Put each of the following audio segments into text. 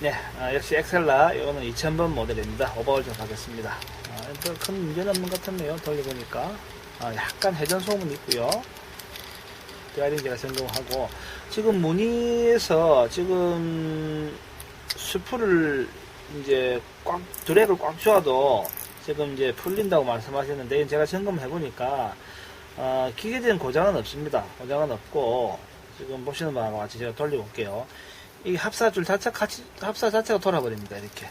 네, 아, 역시 엑셀라 이거는 2000번 모델입니다. 오버홀 좀 하겠습니다. 아, 별큰 문제는 없는 것 같네요. 돌려보니까 아, 약간 회전 소음은 있고요. 제가 점검하고 지금 무늬에서 지금 스프를 이제 꽉 드랙을 꽉 줘도 지금 이제 풀린다고 말씀하셨는데 제가 점검해 보니까 어, 기계적인 고장은 없습니다. 고장은 없고 지금 보시는 바와 같이 제가 돌리고 올게요. 이 합사줄 자체가 같이, 합사 자체가 돌아버립니다. 이렇게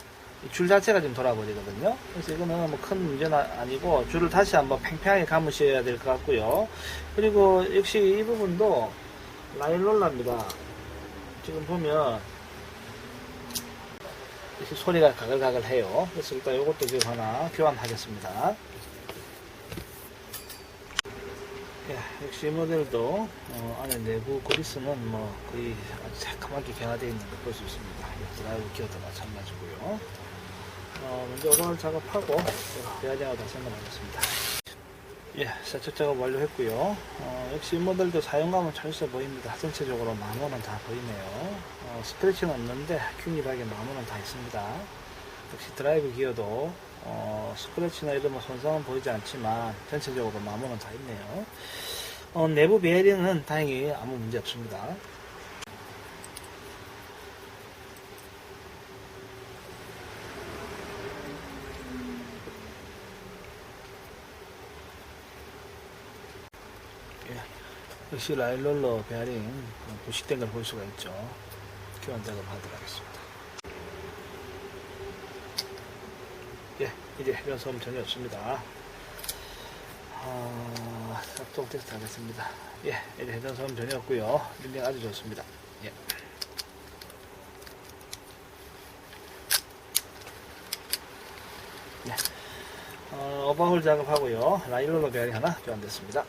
이줄 자체가 지금 돌아버리거든요. 그래서 이거는 뭐 큰 문제는 아니고 줄을 다시 한번 팽팽하게 감으셔야 될 것 같고요. 그리고 역시 이 부분도 라일롤라입니다. 지금 보면 소리가 가글가글 해요. 그래서 일단 이것도 지금 하나 교환하겠습니다. 예, 역시 이 모델도 어, 안에 내부 그리스는 뭐 거의 아주 새까맣게 변화되어 있는 걸 볼 수 있습니다. 이 드라이브 기어도 마찬가지고요. 어, 먼저 오버홀 작업하고 베어링하고 다시 한번 하겠습니다. 예, 세척 작업 완료했고요. 어, 역시 이 모델도 사용감은 철새 보입니다. 전체적으로 마모는 다 보이네요. 어, 스크래치는 없는데 큐니박에 마모는 다 있습니다. 역시 드라이브 기어도 어, 스크래치나 이런 뭐 손상은 보이지 않지만 전체적으로 마모는 다 있네요. 어, 내부 베어링은 다행히 아무 문제 없습니다. 예, 역시 라일롤러 베어링 부식된 걸 볼 수가 있죠. 교환 작업 하도록 하겠습니다. 예, 이제 해변 소음 전혀 없습니다. 아, 작동 테스트 하겠습니다. 예, 이제 해변 소음 전혀 없고요. 릴링 아주 좋습니다. 예. 네. 어, 오버홀 작업하고요. 라일롤러 베어링 하나 교환됐습니다.